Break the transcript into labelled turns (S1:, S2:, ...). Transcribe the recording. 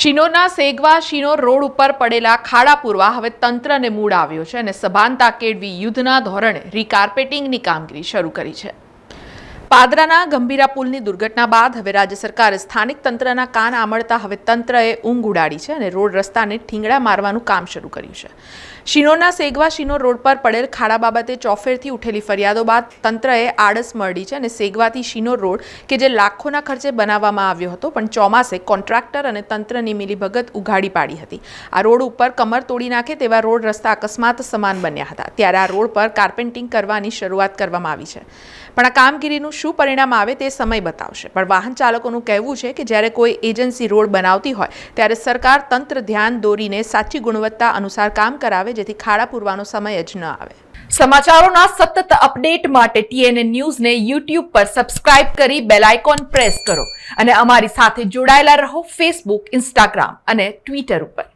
S1: શિનોરના Segwa Shinor road ઉપર પડેલા ખાડા પૂરવા હવે તંત્રને મૂડ આવ્યો છે અને સભાનતા કેળવી યુદ્ધના ધોરણે રીકાર્પેટિંગની કામગીરી શરૂ કરી છે. પાદરાના ગંભીરા પુલની દુર્ઘટના બાદ હવે રાજ્ય સરકારે સ્થાનિક તંત્રના કાન આમળતા હવે તંત્રએ ઊંઘ ઉડાડી છે અને રોડ રસ્તાને ઠીંગડા મારવાનું કામ શરૂ કર્યું છે. શિનોરના સેગવા શિનોર રોડ પર પડેલ ખાડા બાબતે ચોફેરથી ઉઠેલી ફરિયાદો બાદ તંત્રએ આળસ મળી છે અને સેગવાથી શિનોર રોડ, કે જે લાખોના ખર્ચે બનાવવામાં આવ્યો હતો, પણ ચોમાસે કોન્ટ્રાક્ટર અને તંત્રની મિલીભગત ઉઘાડી પાડી હતી. આ રોડ ઉપર કમર તોડી નાખે તેવા રોડ રસ્તા અકસ્માત સમાન બન્યા હતા. ત્યારે આ રોડ પર કાર્પેન્ટિંગ કરવાની શરૂઆત કરવામાં આવી છે. પણ આ કામગીરીનું શું પરિણામ આવે તે સમય બતાવશે. પણ વાહન ચાલકોનું કહેવું છે કે જ્યારે કોઈ એજન્સી રોડ બનાવતી હોય, ત્યારે સરકાર તંત્ર ધ્યાન દોરીને સાચી ગુણવત્તા અનુસાર કામ કરાવે, જેથી ખાડા પૂરવાનો સમય જ ન આવે. સમાચારોના સતત અપડેટ માટે ટીએનએ ન્યૂઝને યુટ્યુબ પર સબસ્ક્રાઇબ કરી બેલ આઇકોન પ્રેસ કરો. અને અમારી સાથે જોડાયેલા રહો ફેસબુક ઇન્સ્ટાગ્રામ અને ટ્વિટર ઉપર.